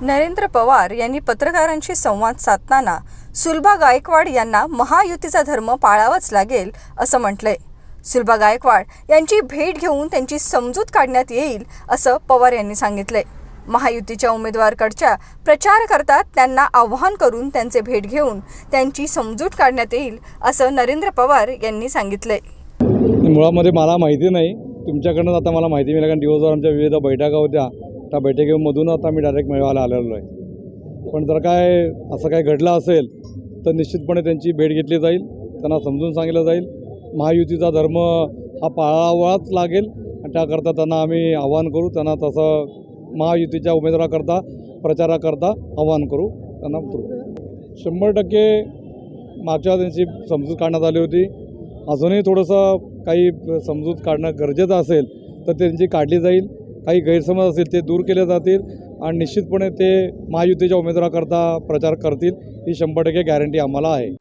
नरेंद्र पवार यांनी पत्रकारांशी संवाद साधताना सुलभा गायकवाड यांना महायुतीचा धर्म पाळावाच लागेल असं म्हटलंय. सुलभा गायकवाड यांची भेट घेऊन त्यांची समजूत काढण्यात येईल असं पवार यांनी सांगितलंय. महायुतीच्या उमेदवारकडच्या प्रचार करतात त्यांना आव्हान करून त्यांचे भेट घेऊन त्यांची समजूत काढण्यात येईल असं नरेंद्र पवार यांनी सांगितलंय. मुळामध्ये मला माहिती नाही. तुमच्याकडनं आता मला माहिती मिळाली कारण दिवसभर आमच्या विविध बैठका होत्या. त्या बैठकीमधून आता मी डायरेक्ट मिळवायला आलेलो आहे. पण जर काय असं काय घडलं असेल तर निश्चितपणे त्यांची भेट घेतली जाईल त्यांना समजून सांगितलं जाईल. महायुतीचा धर्म हा पाळावाच लागेल आणि त्याकरता त्यांना आम्ही आवाहन करू त्यांना तसं महायुतीच्या उमेदवाराकरता प्रचाराकरता आवाहन करू त्यांना करू. शंभर टक्के मागच्या त्यांची समजूत काढण्यात आली होती. अजूनही थोडंसं काही समजूत काढणं गरजेचं असेल तर त्यांची काढली जाईल. काही गैरसमज असतील ते दूर केले जातील आणि निश्चितपणे ते महायुतीच्या उमेदवाराकरता प्रचार करतील. ही शंभर टक्के गॅरंटी आम्हाला आहे.